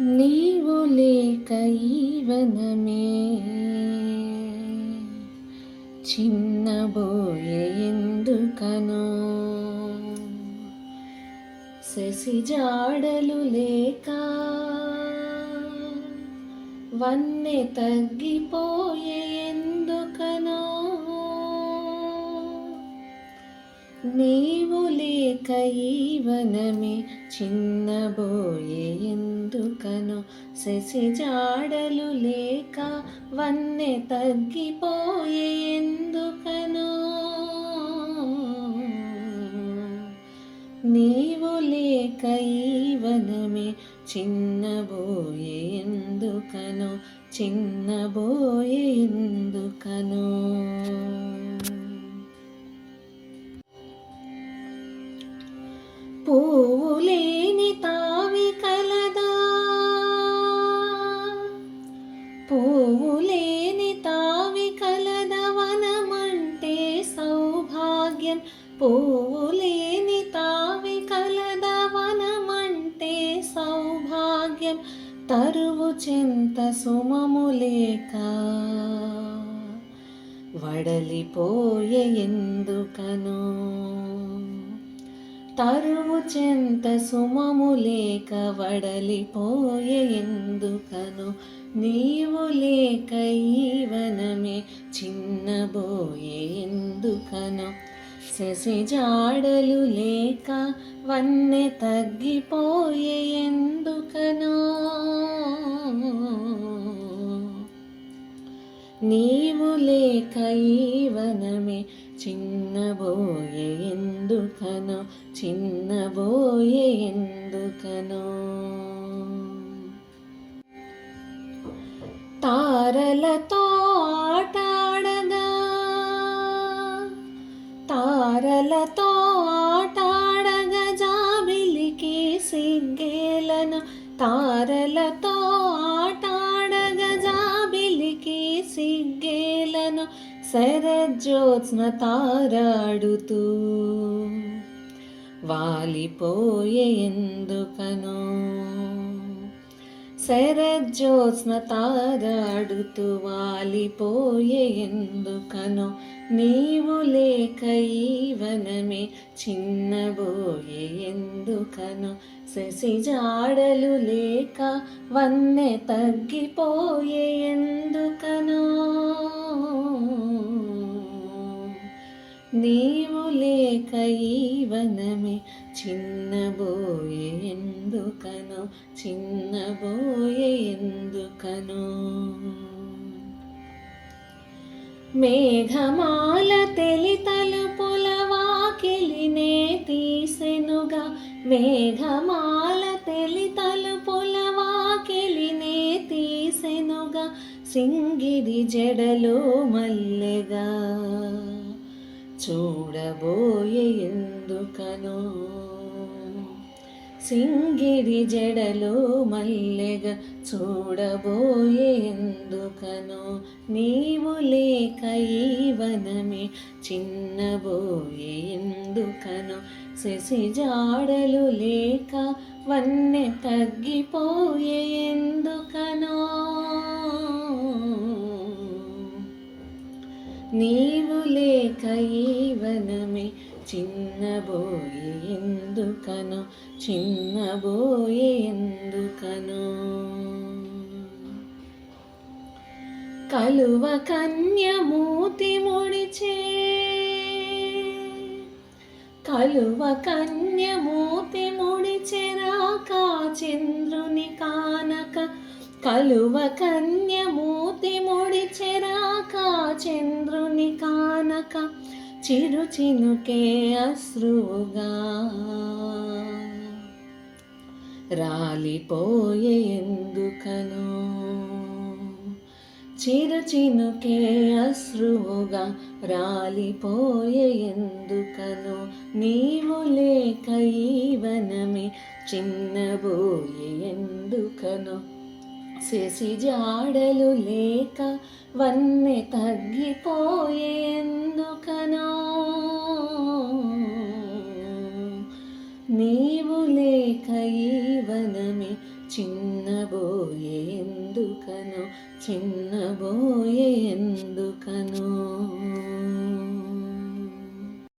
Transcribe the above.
నీవు లేక ఈవనమే చిన్నబోయే ఎందుకనో. శశి జాడలు లేక వన్నె తగ్గిపోయే ఎందుకనో. నీవు లేక ఈవనమే చిన్నబోయే ఎందుకను? శశి జాడలు లేక వన్నె తగ్గిపోయే ఎందుకను? నీవు లేక ఈవనమే చిన్నబోయే ఎందుకను? చిన్నబోయే ఎందుకను? పువ్వులేని తావి కలదవనమంటే సౌభాగ్యం తరువు చెంత సుమములేక వడలిపోయే ఎందుకను? తరువు చెంత సుమము లేక వడలిపోయే ఎందుకను? నీవు లేక ఈవనమే చిన్నబోయే ఎందుకను? శశి జాడలు లేక వన్నె తగ్గిపోయే ఎందుకనో. నీవు లేక ఈవనమే చిన్నబోయే ఎందుకనో చిన్నబోయే ఎందుకనో. తారలతో తన తారలతో ఆటాడగా జాబిలికి సిగ్గేలను శరజ్యోత్స్న తారాడుతూ. వాలిపోయే ఎందుకనో? శరజ్జోత్స్న తారాడుతూ వాలిపోయే ఎందుకనో నీవు లేక ఈవనమే చిన్నబోయే ఎందుకనో శశి జాడలు లేక వన్నె తగ్గిపోయే ఎందుకనో నీవు లేక ఈవనమే చిన్నబోయే ఎందుకను చిన్నబోయే ఎందుకను. మేఘమాల తెలి తలుపుల వాకిలినే తీసెనుగా మేఘమాల తెలి తలుపుల వాకిలినే తీసెనుగా సింగిరి జడలో మల్లెగా. చూడబోయే ఎందుకనో? సింగిడి జడలో మల్లెగా చూడబోయే ఎందుకనో? నీవు లేక ఈవనమే చిన్నబోయే ఎందుకనో? శశి జాడలు లేక వన్నె తగ్గిపోయే ఎందుకనో? నీవు లేక ఈవనమే చిన్నబోయే ఎందుకను చిన్నబోయే ఎందుకను. కలువ కన్యమూతి ముడిచే కలువ కన్యమూతి ముడిచెరాకా చంద్రుని కానక కలువ కన్యమూతి ముడిచెరాకా చంద్రు కానక చిరు చినుకే అశ్రువుగా రాలిపోయే ఎందుకను? చిరు చినుకే అశ్రువుగా రాలిపోయే ఎందుకను? నీవు లేక ఈ వనమే చిన్నబోయే ఎందుకను? శశి జాడలు లేక వన్నె తగ్గిపోయేందుకనో? నీవు లేక ఈ వనమే చిన్నబోయే ఎందుకను